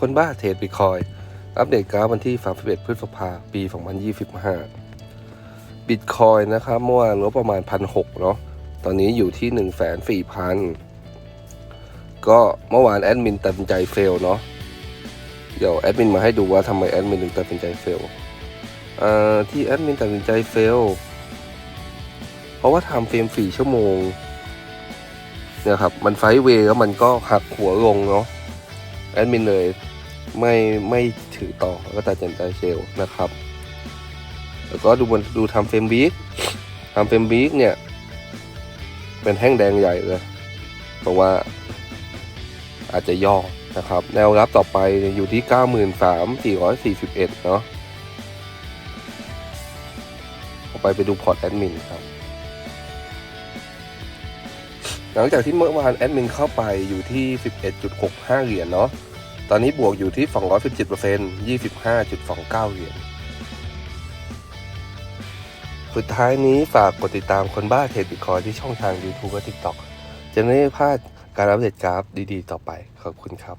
คนบ้าเทรดบิตคอย อัปเดตกราฟวันที่ 31 พฤษภาปี 2025 บิตคอยนะครับเมื่อวานลบประมาณ 1,600เนาะ ตอนนี้อยู่ที่104,000 ก็เมื่อวานแอดมินตัดสินใจเฟลเนาะ เดี๋ยวแอดมินมาให้ดูว่าทำไมแอดมินถึงตัดสินใจเฟลที่แอดมินตัดสินใจเฟล เพราะว่าทำเฟรมสี่ชั่วโมงเนี่ยครับ มันไฟเวย์แล้วมันก็หักหัวลงเนาะแอดมินเลย ไม่ไม่ถือต่อแล้วก็ตัดสินใจเซลนะครับ แล้วก็ดูบนดูทำเฟรมวีคทำเฟรมวีคเนี่ย เป็นแท่งแดงใหญ่เลยเพราะว่าอาจจะย่อนะครับ แนวรับต่อไปอยู่ที่ 93,441 เนาะต่อไปไปดูพอร์ตแอดมินครับ หลังจากที่เมื่อวานแอดมินเข้าไปอยู่ที่ 11.65 เหรียญเนาะ ตอนนี้บวกอยู่ที่ 217% 25.29 เหรียญ สุดท้ายนี้ฝากกดติดตามคนบ้าเทรดบิตคอยที่ช่องทาง YouTube และ TikTok จะไม่พลาดการอัปเดตกราฟดีๆ ต่อไป ขอบคุณครับ